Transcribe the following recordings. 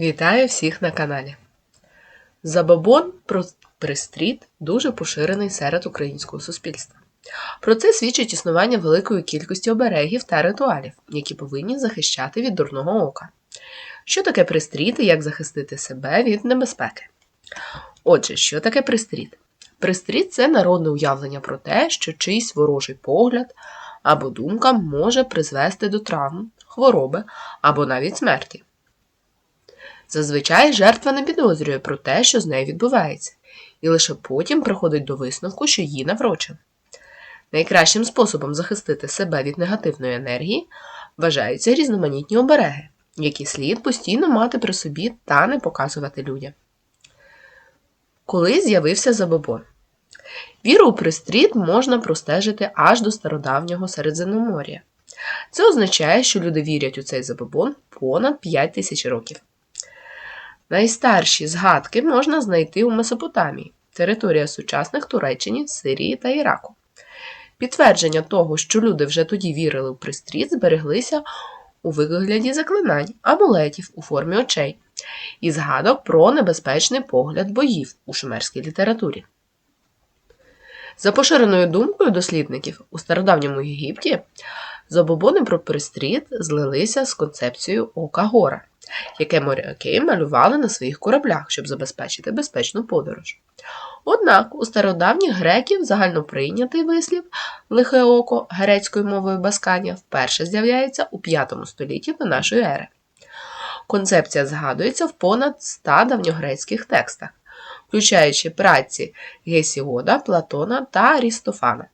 Вітаю всіх на каналі. Забобон про пристріт дуже поширений серед українського суспільства. Про це свідчить існування великої кількості оберегів та ритуалів, які повинні захищати від дурного ока. Що таке пристріт і як захистити себе від небезпеки? Отже, що таке пристріт? Пристріт це народне уявлення про те, що чийсь ворожий погляд або думка може призвести до травм, хвороби або навіть смерті. Зазвичай жертва не підозрює про те, що з нею відбувається, і лише потім приходить до висновку, що її наврочено. Найкращим способом захистити себе від негативної енергії вважаються різноманітні обереги, які слід постійно мати при собі та не показувати людям. Коли з'явився забобон? Віру у пристріт можна простежити аж до стародавнього Середземномор'я. Це означає, що люди вірять у цей забобон понад 5 тисяч років. Найстарші згадки можна знайти у Месопотамії, територія сучасних Туреччині, Сирії та Іраку. Підтвердження того, що люди вже тоді вірили у пристріт, збереглися у вигляді заклинань, амулетів у формі очей і згадок про небезпечний погляд боїв у шумерській літературі. За поширеною думкою дослідників, у стародавньому Єгипті забобони про пристріт злилися з концепцією ока гора, яке моряки малювали на своїх кораблях, щоб забезпечити безпечну подорож. Однак у стародавніх греків загальноприйнятий вислів лихе око грецькою мовою баскання вперше з'являється у V столітті до нашої ери. Концепція згадується в понад 100 давньогрецьких текстах, включаючи праці Гесіода, Платона та Арістофана.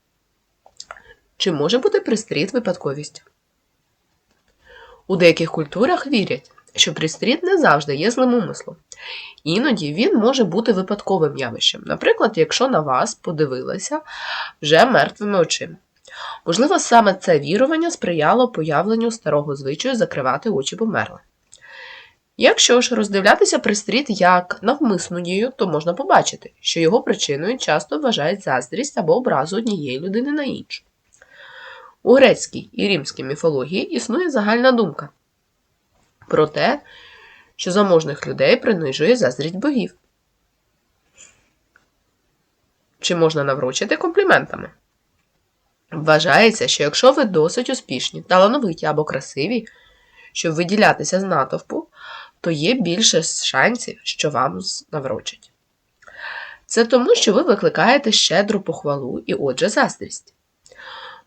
Чи може бути пристріт випадковістю? У деяких культурах вірять, що пристріт не завжди є злим умислом. Іноді він може бути випадковим явищем, наприклад, якщо на вас подивилися вже мертвими очима. Можливо, саме це вірування сприяло появленню старого звичаю закривати очі померлих. Якщо ж роздивлятися пристріт як навмисну дію, то можна побачити, що його причиною часто вважають заздрість або образу однієї людини на іншу. У грецькій і римській міфології існує загальна думка про те, що заможних людей принижує заздрість богів. Чи можна наврочити компліментами? Вважається, що якщо ви досить успішні, талановиті або красиві, щоб виділятися з натовпу, то є більше шансів, що вам наврочать. Це тому, що ви викликаєте щедру похвалу і отже заздрість.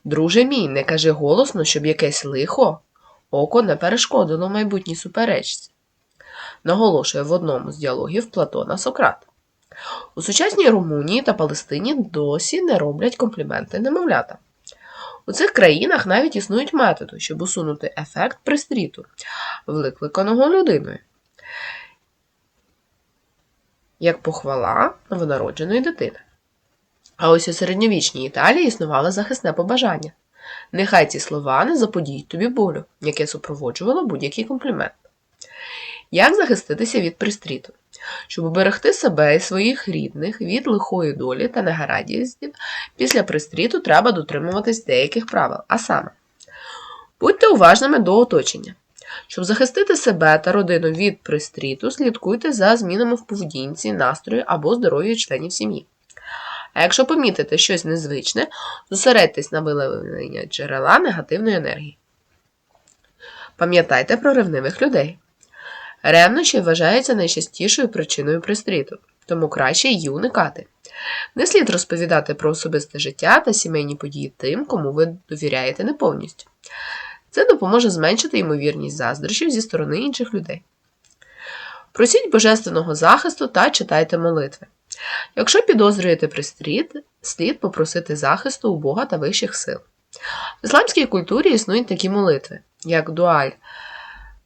Друже мій, не кажи голосно, щоб якесь лихо око не перешкодило майбутній суперечці, наголошує в одному з діалогів Платона Сократ. У сучасній Румунії та Палестині досі не роблять компліменти немовлятам. У цих країнах навіть існують методи, щоб усунути ефект пристріту, викликаного людиною, як похвала новонародженої дитини. А ось у середньовічній Італії існувало захисне побажання. Нехай ці слова не заподіють тобі болю, яке супроводжувало будь-який комплімент. Як захиститися від пристріту? Щоб уберегти себе і своїх рідних від лихої долі та негарадістів, після пристріту треба дотримуватись деяких правил, а саме, будьте уважними до оточення. Щоб захистити себе та родину від пристріту, слідкуйте за змінами в поведінці, настрою або здоров'ю членів сім'ї. А якщо помітите щось незвичне, зосередьтесь на виявленні джерела негативної енергії. Пам'ятайте про ревнивих людей. Ревнощі вважаються найчастішою причиною пристріту, тому краще її уникати. Не слід розповідати про особисте життя та сімейні події тим, кому ви довіряєте не повністю. Це допоможе зменшити ймовірність заздрощів зі сторони інших людей. Просіть божественного захисту та читайте молитви. Якщо підозрюєте пристріт, слід попросити захисту у Бога та вищих сил. В ісламській культурі існують такі молитви, як дуаль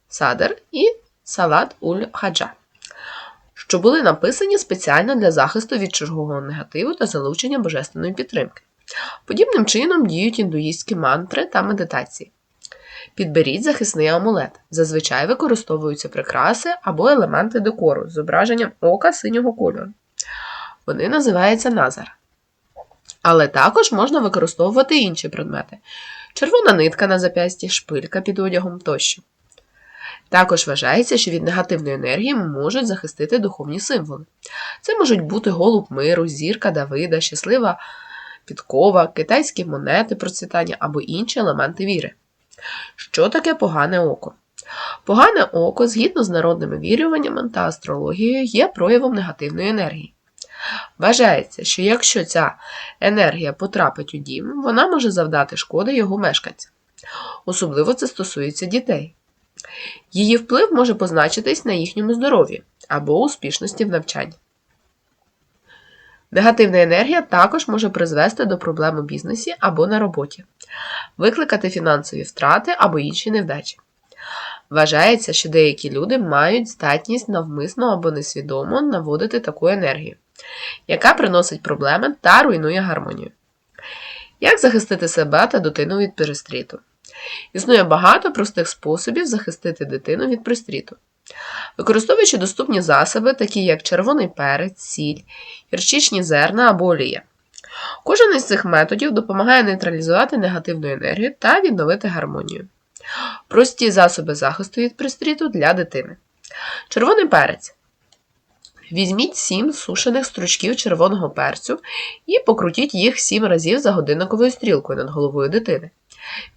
Садер і Салат уль Хаджа, що були написані спеціально для захисту від чужого негативу та залучення божественної підтримки. Подібним чином діють індуїстські мантри та медитації. Підберіть захисний амулет. Зазвичай використовуються прикраси або елементи декору з зображенням ока синього кольору. Вони називаються назар. Але також можна використовувати інші предмети: червона нитка на зап'ясті, шпилька під одягом тощо. Також вважається, що від негативної енергії можуть захистити духовні символи. Це можуть бути голуб миру, зірка Давида, щаслива підкова, китайські монети процвітання або інші елементи віри. Що таке погане око? Погане око, згідно з народними вірюваннями та астрологією, є проявом негативної енергії. Вважається, що якщо ця енергія потрапить у дім, вона може завдати шкоди його мешканцям. Особливо це стосується дітей. Її вплив може позначитись на їхньому здоров'ї або успішності в навчанні. Негативна енергія також може призвести до проблем у бізнесі або на роботі, викликати фінансові втрати або інші невдачі. Вважається, що деякі люди мають здатність навмисно або несвідомо наводити таку енергію, яка приносить проблеми та руйнує гармонію. Як захистити себе та дитину від перестріту? Існує багато простих способів захистити дитину від пристріту. Використовуючи доступні засоби, такі як червоний перець, сіль, гірчичні зерна або олія. Кожен із цих методів допомагає нейтралізувати негативну енергію та відновити гармонію. Прості засоби захисту від пристріту для дитини. Червоний перець. Візьміть 7 сушених стручків червоного перцю і покрутіть їх 7 разів за годинниковою стрілкою над головою дитини.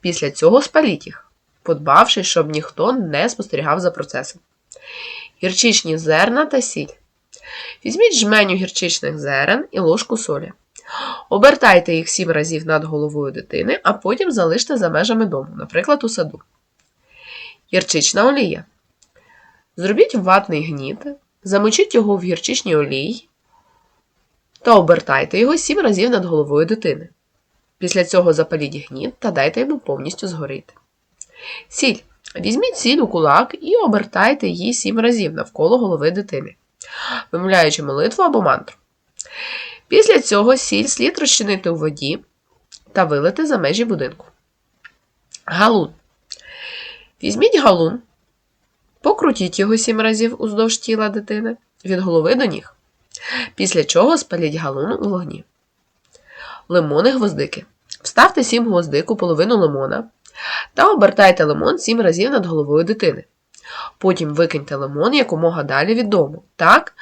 Після цього спаліть їх, подбавши, щоб ніхто не спостерігав за процесом. Гірчичні зерна та сіль. Візьміть жменю гірчичних зерен і ложку солі. Обертайте їх 7 разів над головою дитини, а потім залиште за межами дому, наприклад, у саду. Гірчична олія. Зробіть ватний гніт, замочіть його в гірчичній олії та обертайте його 7 разів над головою дитини. Після цього запаліть гніт та дайте йому повністю згоріти. Сіль. Візьміть сіль у кулак і обертайте її 7 разів навколо голови дитини, вимовляючи молитву або мантру. Після цього сіль слід розчинити у воді та вилити за межі будинку. Галун. Візьміть галун, покрутіть його 7 разів уздовж тіла дитини від голови до ніг. Після чого спаліть галун у вогні. Лимони гвоздики. Вставте 7 гвоздик у половину лимона та обертайте лимон 7 разів над головою дитини. Потім викиньте лимон якомога далі від дому, так,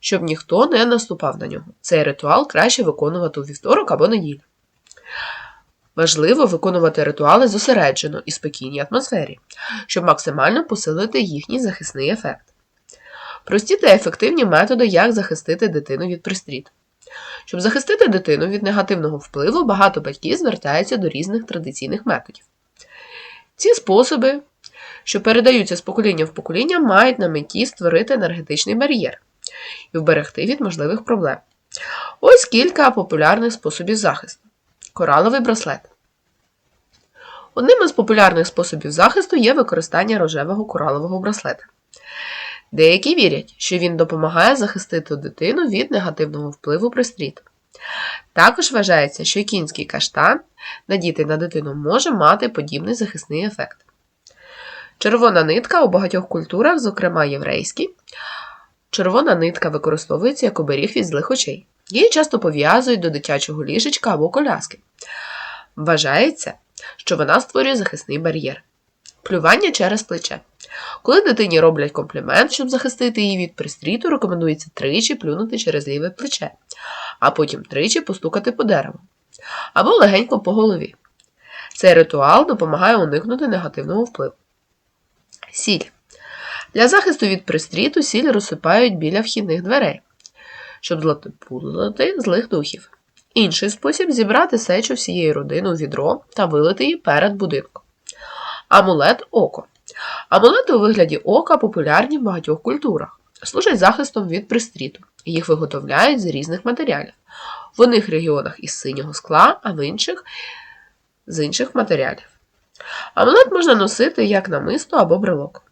щоб ніхто не наступав на нього. Цей ритуал краще виконувати у вівторок або неділю. Важливо виконувати ритуали зосереджено і спокійній атмосфері, щоб максимально посилити їхній захисний ефект. Прості та ефективні методи, як захистити дитину від пристріту. Щоб захистити дитину від негативного впливу, багато батьків звертаються до різних традиційних методів. Ці способи, що передаються з покоління в покоління, мають на меті створити енергетичний бар'єр і вберегти від можливих проблем. Ось кілька популярних способів захисту. Кораловий браслет. Одним із популярних способів захисту є використання рожевого коралового браслета. Деякі вірять, що він допомагає захистити дитину від негативного впливу пристріту. Також вважається, що кінський каштан, надітий на дитину, може мати подібний захисний ефект. Червона нитка у багатьох культурах, зокрема єврейській, червона нитка використовується як оберіг від злих очей. Її часто пов'язують до дитячого ліжечка або коляски. Вважається, що вона створює захисний бар'єр. Плювання через плече. Коли дитині роблять комплімент, щоб захистити її від пристріту, рекомендується тричі плюнути через ліве плече, а потім тричі постукати по дереву або легенько по голові. Цей ритуал допомагає уникнути негативного впливу. Сіль. Для захисту від пристріту сіль розсипають біля вхідних дверей, щоб златопудити злих духів. Інший спосіб зібрати сечу всієї родини у відро та вилити її перед будинком. Амулет око. Амулети у вигляді ока популярні в багатьох культурах, служать захистом від пристріту. Їх виготовляють з різних матеріалів. В одних регіонах із синього скла, а в інших з інших матеріалів. Амулет можна носити як намисто або брелок.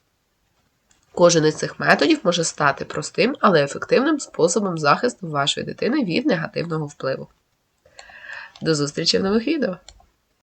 Кожен із цих методів може стати простим, але ефективним способом захисту вашої дитини від негативного впливу. До зустрічі в нових відео!